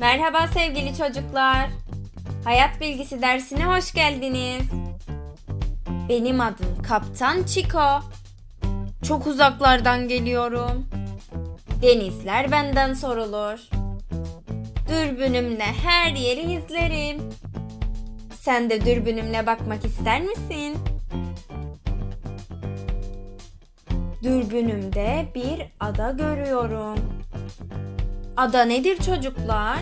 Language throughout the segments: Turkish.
Merhaba sevgili çocuklar. Hayat bilgisi dersine hoş geldiniz. Benim adım Kaptan Chico. Çok uzaklardan geliyorum. Denizler benden sorulur. Dürbünümle her yeri izlerim. Sen de dürbünümle bakmak ister misin? Dürbünümde bir ada görüyorum. Ada nedir çocuklar?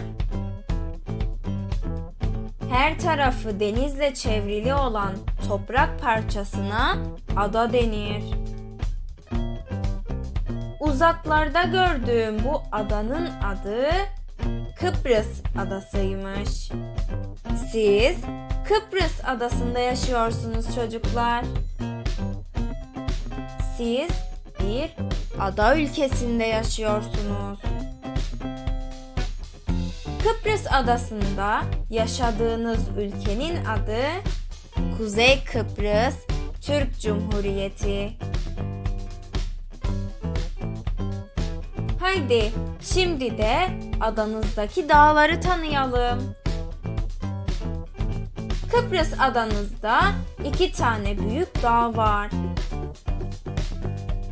Her tarafı denizle çevrili olan toprak parçasına ada denir. Uzaklarda gördüğüm bu adanın adı Kıbrıs adasıymış. Siz Kıbrıs adasında yaşıyorsunuz çocuklar. Siz bir ada ülkesinde yaşıyorsunuz. Kıbrıs adasında yaşadığınız ülkenin adı Kuzey Kıbrıs Türk Cumhuriyeti. Haydi şimdi de adanızdaki dağları tanıyalım. Kıbrıs adanızda iki tane büyük dağ var.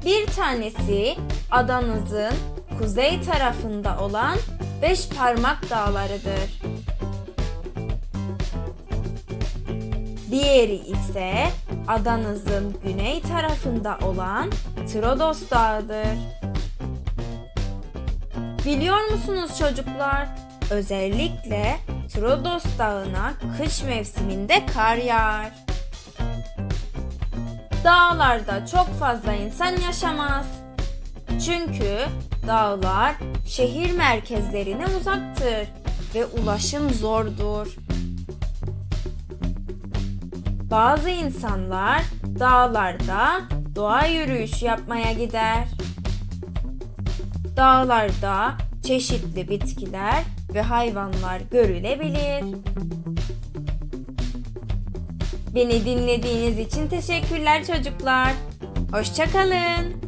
Bir tanesi adanızın kuzey tarafında olan Beş Parmak Dağları'dır. Diğeri ise adanızın güney tarafında olan Trodos Dağı'dır. Biliyor musunuz çocuklar? Özellikle Trodos Dağı'na kış mevsiminde kar yağar. Dağlarda çok fazla insan yaşamaz. Çünkü dağlar şehir merkezlerine uzaktır ve ulaşım zordur. Bazı insanlar dağlarda doğa yürüyüşü yapmaya gider. Dağlarda çeşitli bitkiler ve hayvanlar görülebilir. Beni dinlediğiniz için teşekkürler çocuklar. Hoşçakalın.